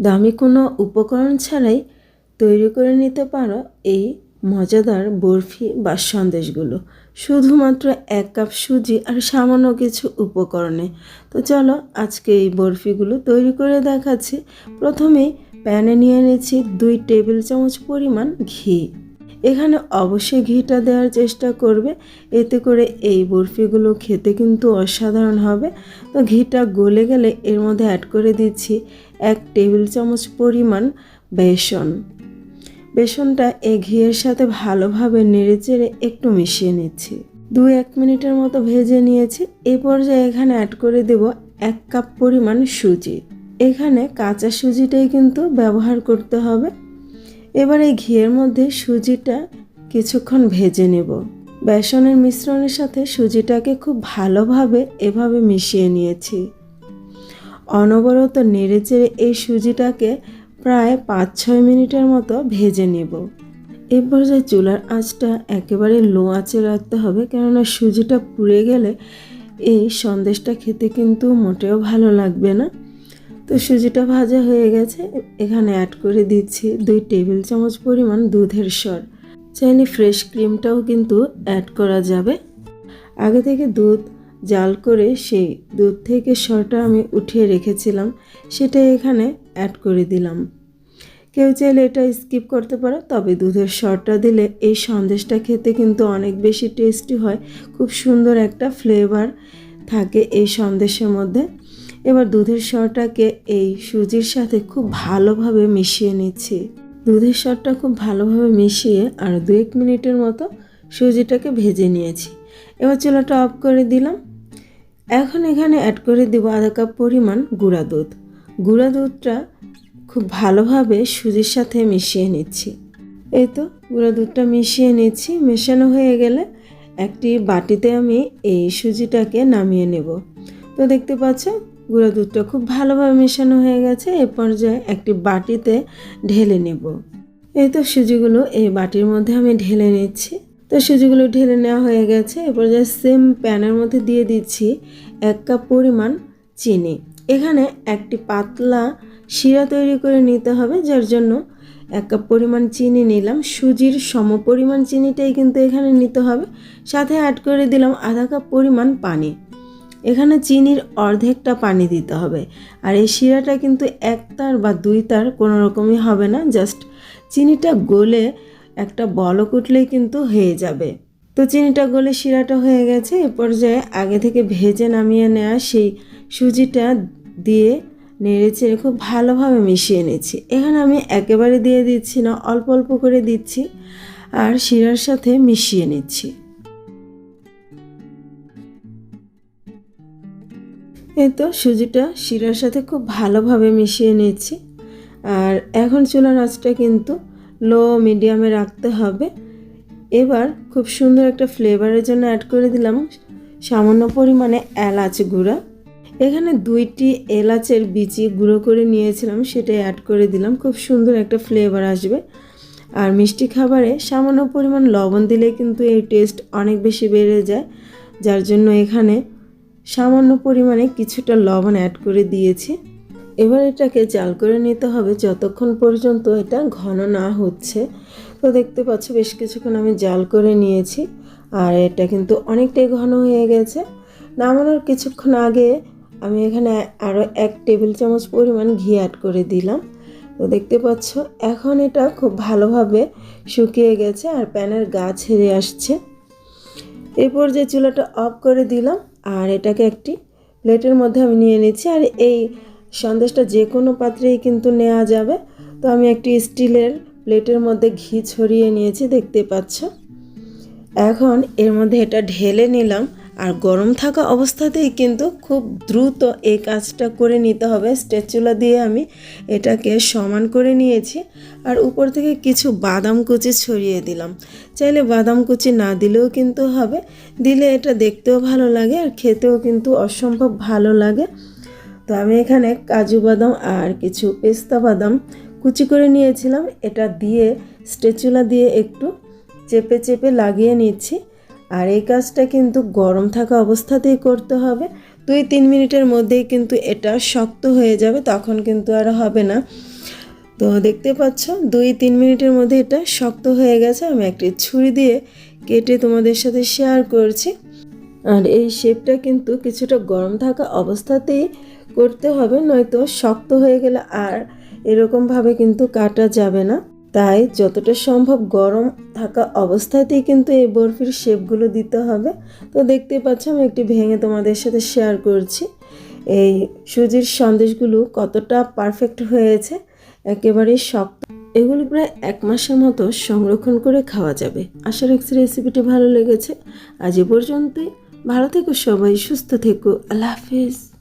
দামি কোনো উপকরণ ছাড়াই তৈরি করে নিতে পারো এই মজাদার বরফি বা সন্দেশগুলো। শুধুমাত্র এক কাপ সুজি আর সামান্য কিছু উপকরণে। তো চলো আজকে এই বরফিগুলো তৈরি করে দেখাচ্ছি। প্রথমে প্যানে নিয়ে নিয়েছি দুই টেবিল চামচ পরিমাণ ঘি। এখানে অবশ্যই ঘিটা দেওয়ার চেষ্টা করবে। এতে করে এই বরফিগুলো খেতে কিন্তু অসাধারণ হবে। তো ঘিটা গলে গেলে এর মধ্যে অ্যাড করে দিচ্ছি এক টেবিল চামচ পরিমাণ বেসন। বেসনটা এই ঘিয়ের সাথে ভালোভাবে নেড়েচেড়ে একটু মিশিয়ে নিচ্ছি। দু এক মিনিটের মতো ভেজে নিয়েছি। এ পর্যায়ে এখানে অ্যাড করে দেব এক কাপ পরিমাণ সুজি। এখানে কাঁচা সুজিটাই কিন্তু ব্যবহার করতে হবে। এবার এই ঘিয়ের মধ্যে সুজিটা কিছুক্ষণ ভেজে নেব। বেসনের মিশ্রণের সাথে সুজিটাকে খুব ভালোভাবে এভাবে মিশিয়ে নিয়েছি। অনবরত নেড়ে চেড়ে এই সুজিটাকে প্রায় পাঁচ ছয় মিনিটের মতো ভেজে নেব। এ পর্যায়ে চুলার আঁচটা একেবারে লো আঁচে রাখতে হবে, কেননা সুজিটা পুড়ে গেলে এই সন্দেশটা খেতে কিন্তু মোটেও ভালো লাগবে না। তো সুজিটা ভাজা হয়ে গেছে। এখানে অ্যাড করে দিচ্ছি দুই টেবিল চামচ পরিমাণ দুধের স্বর চাইলে ফ্রেশ ক্রিমটাও কিন্তু অ্যাড করা যাবে। আগে থেকে দুধ জাল করে সেই দুধ থেকে স্বরটা আমি উঠিয়ে রেখেছিলাম, সেটা এখানে অ্যাড করে দিলাম। কেউ চাইলে এটা স্কিপ করতে পারো, তবে দুধের স্বরটা দিলে এই সন্দেশটা খেতে কিন্তু অনেক বেশি টেস্টি হয়। খুব সুন্দর একটা ফ্লেভার থাকে এই সন্দেশের মধ্যে। এবার দুধের স্বরটাকে এই সুজির সাথে খুব ভালোভাবে মিশিয়ে নিচ্ছি। দুধের স্বরটা খুব ভালোভাবে মিশিয়ে আর দু এক মিনিটের মতো সুজিটাকে ভেজে নিয়েছি। এবার চুলাটা অফ করে দিলাম। এখন এখানে অ্যাড করে দেব আধা কাপ পরিমাণ গুঁড়া দুধ। গুঁড়া দুধটা খুব ভালোভাবে সুজির সাথে মিশিয়ে নিচ্ছি। এই তো গুঁড়া দুধটা মিশিয়ে নিচ্ছি। মেশানো হয়ে গেলে একটি বাটিতে আমি এই সুজিটাকে নামিয়ে নেব। তো দেখতে পাচ্ছ গুঁড়া দুধটা খুব ভালোভাবে মেশানো হয়ে গেছে। এ পর্যায়ে একটি বাটিতে ঢেলে নেব। এই তো সুজিগুলো এই বাটির মধ্যে আমি ঢেলে নিচ্ছি। তো সুজিগুলো ঢেলে নেওয়া হয়ে গেছে। এ পর্যায়ে সেম প্যানের মধ্যে দিয়ে দিচ্ছি এক কাপ পরিমাণ চিনি। এখানে একটি পাতলা শিরা তৈরি করে নিতে হবে, যার জন্য এক কাপ পরিমাণ চিনি নিলাম। সুজির সম পরিমাণ চিনিটাই কিন্তু এখানে নিতে হবে। সাথে অ্যাড করে দিলাম আধা কাপ পরিমাণ পানি। এখানে চিনির অর্ধেকটা পানি দিতে হবে। আর এই শিরাটা কিন্তু এক তার বা দুই তার কোনো রকমই হবে না, জাস্ট চিনিটা গলে একটা বলক উঠলেই কিন্তু হয়ে যাবে। তো চিনিটা গলে শিরাটা হয়ে গেছে, এ পর্যায়ে আগে থেকে ভেজে নামিয়ে নেওয়া সেই সুজিটা দিয়ে নেড়ে চেড়ে খুব ভালোভাবে মিশিয়ে নিচ্ছি। এখানে আমি একেবারে দিয়ে দিচ্ছি না, অল্প অল্প করে দিচ্ছি, আর শিরার সাথে মিশিয়ে নিচ্ছি। এই তো সুজিটা শিরার সাথে খুব ভালোভাবে মিশিয়ে নিয়েছি। আর এখন চুলার আঁচটা কিন্তু লো মিডিয়ামে রাখতে হবে। এবার খুব সুন্দর একটা ফ্লেভারের জন্য অ্যাড করে দিলাম সামান্য পরিমাণে এলাচ গুঁড়া। এখানে দুইটি এলাচের বিচি গুঁড়ো করে নিয়েছিলাম, সেটা অ্যাড করে দিলাম। খুব সুন্দর একটা ফ্লেভার আসবে। আর মিষ্টি খাবারে সামান্য পরিমাণ লবণ দিলে কিন্তু এই টেস্ট অনেক বেশি বেড়ে যায়। যার জন্য এখানে সামান্য পরিমাণে কিছুটা লবণ অ্যাড করে দিয়েছি। এবার এটাকে জাল করে নিতে হবে যতক্ষণ পর্যন্ত এটা ঘন না হচ্ছে। তো দেখতে পাচ্ছ বেশ কিছুক্ষণ আমি জাল করে নিয়েছি আর এটা কিন্তু অনেকটাই ঘন হয়ে গেছে। নামানোর কিছুক্ষণ আগে আমি এখানে আরও এক টেবিল চামচ পরিমাণ ঘি অ্যাড করে দিলাম। তো দেখতে পাচ্ছ এখন এটা খুব ভালোভাবে শুকিয়ে গেছে আর প্যানের গা ছেড়ে আসছে। এরপর যে চুলাটা অফ করে দিলাম আর এটাকে একটি প্লেটের মধ্যে আমি নিয়ে নিচ্ছি। আর এই সন্দেশটা যে কোনো পাত্রেই কিন্তু নেওয়া যাবে। তো আমি একটি স্টিলের প্লেটের মধ্যে ঘি ছড়িয়ে নিয়েছি, দেখতে পাচ্ছ। এখন এর মধ্যে এটা ঢেলে নিলাম। আর গরম থাকা অবস্থাতেই কিন্তু খুব দ্রুত এই কাজটা করে নিতে হবে। স্ট্যাচুলা দিয়ে আমি এটাকে সমান করে নিয়েছি আর উপর থেকে কিছু বাদাম কুচি ছড়িয়ে দিলাম। চাইলে বাদাম কুচি না দিলেও কিন্তু হবে। দিলে এটা দেখতেও ভালো লাগে আর খেতেও কিন্তু অসম্ভব ভালো লাগে। তো আমি এখানে কাজু বাদাম আর কিছু পেস্তা বাদাম কুচি করে নিয়েছিলাম। এটা দিয়ে স্ট্যাচুলা দিয়ে একটু চেপে চেপে লাগিয়ে নিচ্ছি। আর এই কাজটা কিন্তু গরম থাকা অবস্থাতেই করতে হবে। দুই তিন মিনিটের মধ্যেই কিন্তু এটা শক্ত হয়ে যাবে, তখন কিন্তু আর হবে না। তো দেখতে পাচ্ছ, দুই তিন মিনিটের মধ্যে এটা শক্ত হয়ে গেছে। আমি একটি ছুরি দিয়ে কেটে তোমাদের সাথে শেয়ার করছি। আর এই শেপটা কিন্তু কিছুটা গরম থাকা অবস্থাতেই করতে হবে, নয়তো শক্ত হয়ে গেলে আর এরকমভাবে কিন্তু কাটা যাবে না। তাই যতটা সম্ভব গরম থাকা অবস্থাতেই কিন্তু এই বরফির শেপগুলো দিতে হবে। তো দেখতে পাচ্ছ, আমি একটি ভেঙে তোমাদের সাথে শেয়ার করছি। এই সুজির সন্দেশগুলো কতটা পারফেক্ট হয়েছে একেবারেই শক্ত। এগুলো প্রায় এক মাসের মতো সংরক্ষণ করে খাওয়া যাবে। আশা রাখছি রেসিপিটি ভালো লেগেছে। আজ এ পর্যন্তই। ভালো থেকো সবাই, সুস্থ থেকো। আল্লাহ হাফিজ।